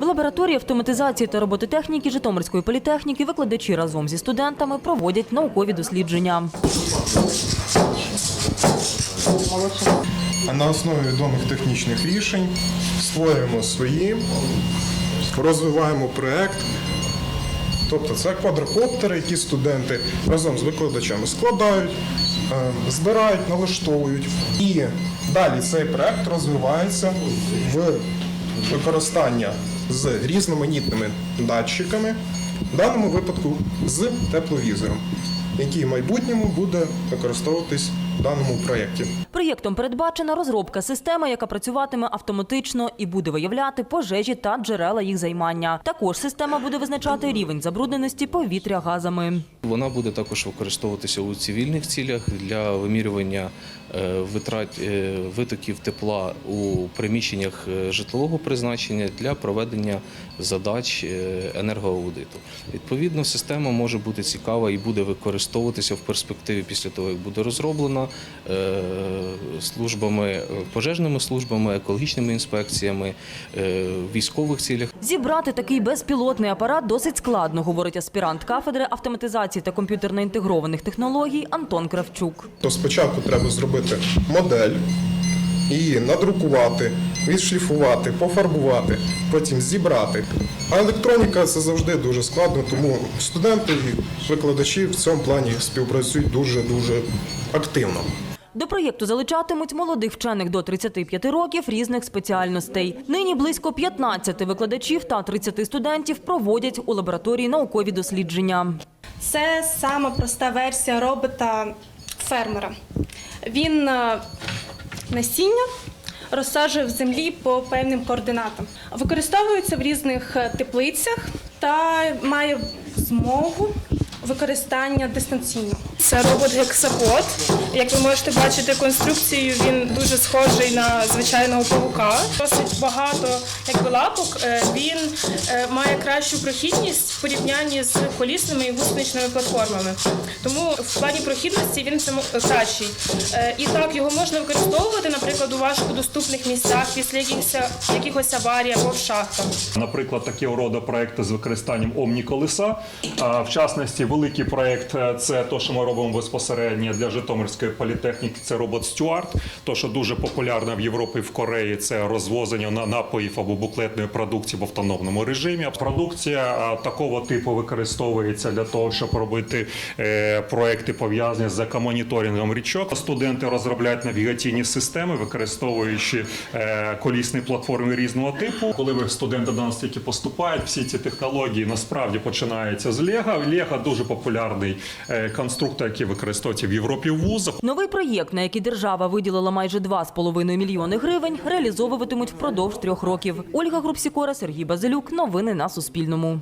В лабораторії автоматизації та робототехніки Житомирської політехніки викладачі разом зі студентами проводять наукові дослідження. На основі відомих технічних рішень створюємо свої, розвиваємо проєкт. Тобто це квадрокоптери, які студенти разом з викладачами складають, е, збирають, налаштовують. І далі цей проєкт розвивається в використання з різноманітними датчиками, в даному випадку з тепловізором, який в майбутньому буде використовуватись в даному проєкті. Проєктом передбачена розробка системи, яка працюватиме автоматично і буде виявляти пожежі та джерела їх займання. Також система буде визначати рівень забрудненості повітря газами. Вона буде також використовуватися у цивільних цілях для вимірювання е, витрат е, витоків тепла у приміщеннях е, житлового призначення для проведення задач енергоаудиту. Відповідно, система може бути цікава і буде використовуватися в перспективі після того, як буде розроблена е, службами, пожежними службами, екологічними інспекціями, е, військових цілях. Зібрати такий безпілотний апарат досить складно, говорить аспірант кафедри автоматизації та комп'ютерно інтегрованих технологій Антон Кравчук. То спочатку треба зробити модель, її надрукувати, відшліфувати, пофарбувати, потім зібрати. А електроніка це завжди дуже складно, тому студенти і викладачі в цьому плані співпрацюють дуже-дуже активно. До проєкту залучатимуть молодих вчених до 35 років різних спеціальностей. Нині близько 15 викладачів та 30 студентів проводять у лабораторії наукові дослідження. Це сама проста версія робота фермера. Він е, насіння розсаджує в землі по певним координатам. Використовується в різних е, теплицях та має змогу використання дистанційно. Це робот гексапод. Як ви можете бачити конструкцію, він дуже схожий на звичайного павука. Досить багато якби, лапок. Е, Він е, має кращу прохідність в порівнянні з колісними і гусеничними платформами. Тому в плані прохідності він в цьому кращий. Е, І так його можна використовувати, наприклад, у важкодоступних місцях після якихось, якихось аварій або в шахтах. Наприклад, такого роду проекти з використанням омніколеса. В частності, великий проект е, це те, що ми робимо безпосередньо для Житомирської політехніки. Це робот Стюарт. То, що дуже популярно в Європі і в Кореї, це розвозення на напоїв або буклетної продукції в автономному режимі. Продукція такого типу використовується для того, щоб робити е, проекти пов'язані з екомоніторингом річок. Студенти розробляють навігаційні системи, використовуючи е, колісні платформи різного типу. Коли ви студенти до нас тільки поступають, всі ці технології насправді починаються з Лего. Лего дуже популярний е, конструктор, який використовується в Європі в вузах. Новий проєкт, на який держава виділила майже 2,5 мільйони гривень, реалізовуватимуть впродовж трьох років. Ольга Групсікора, Сергій Базилюк. Новини на Суспільному.